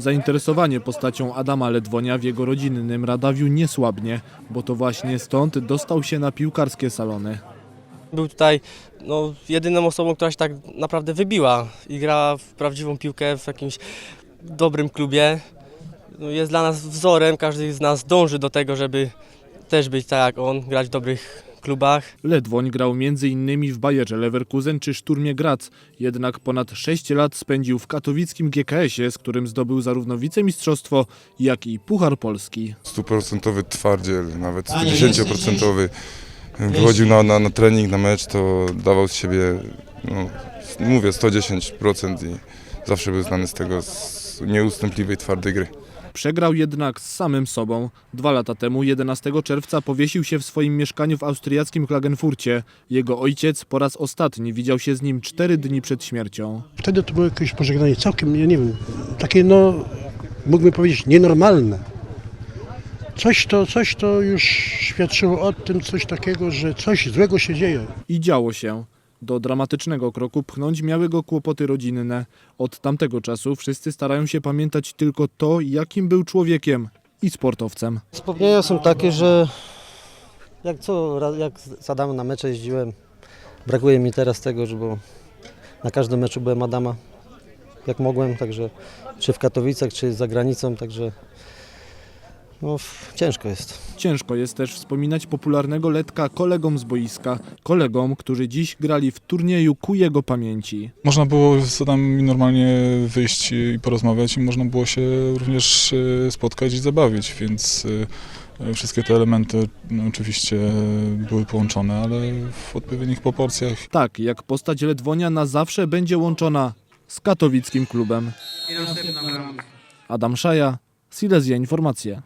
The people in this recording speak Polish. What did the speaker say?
Zainteresowanie postacią Adama Ledwonia w jego rodzinnym Radawiu nie słabnie, bo to właśnie stąd dostał się na piłkarskie salony. Był tutaj no, jedyną osobą, która się tak naprawdę wybiła i grała w prawdziwą piłkę w jakimś dobrym klubie. No, jest dla nas wzorem, każdy z nas dąży do tego, żeby też być tak jak on, grać w dobrych klubach. Ledwoń grał m.in. w Bayerze Leverkusen czy Szturmie Graz, jednak ponad 6 lat spędził w katowickim GKS-ie, z którym zdobył zarówno wicemistrzostwo, jak i Puchar Polski. stuprocentowy twardziel, nawet 110%. Wychodził na, na, na trening, na mecz, to dawał z siebie, no, mówię, 110% i zawsze był znany z tego, z nieustępliwej, twardej gry. Przegrał jednak z samym sobą. Dwa lata temu, 11 czerwca, powiesił się w swoim mieszkaniu w austriackim Klagenfurcie. Jego ojciec po raz ostatni widział się z nim cztery dni przed śmiercią. Wtedy to było jakieś pożegnanie całkiem, ja nie wiem, takie no, mógłbym powiedzieć, nienormalne. Coś to, coś to już świadczyło o tym, coś takiego, że coś złego się dzieje. I działo się. Do dramatycznego kroku pchnąć miały go kłopoty rodzinne. Od tamtego czasu wszyscy starają się pamiętać tylko to, jakim był człowiekiem i sportowcem. Wspomnienia są takie, że jak co, jak z Adamem na mecze jeździłem, brakuje mi teraz tego, że na każdym meczu byłem Adama, jak mogłem, także czy w Katowicach, czy za granicą, także no, ciężko jest. Ciężko jest też wspominać popularnego Letka kolegom z boiska, kolegom, którzy dziś grali w turnieju ku jego pamięci. Można było z Adamem normalnie wyjść i porozmawiać i można było się również e, spotkać i zabawić, więc e, wszystkie te elementy no, oczywiście były połączone, ale w odpowiednich proporcjach. Tak, jak postać Ledwonia na zawsze będzie łączona z katowickim klubem. Adam Szaja, Silesia Informacje.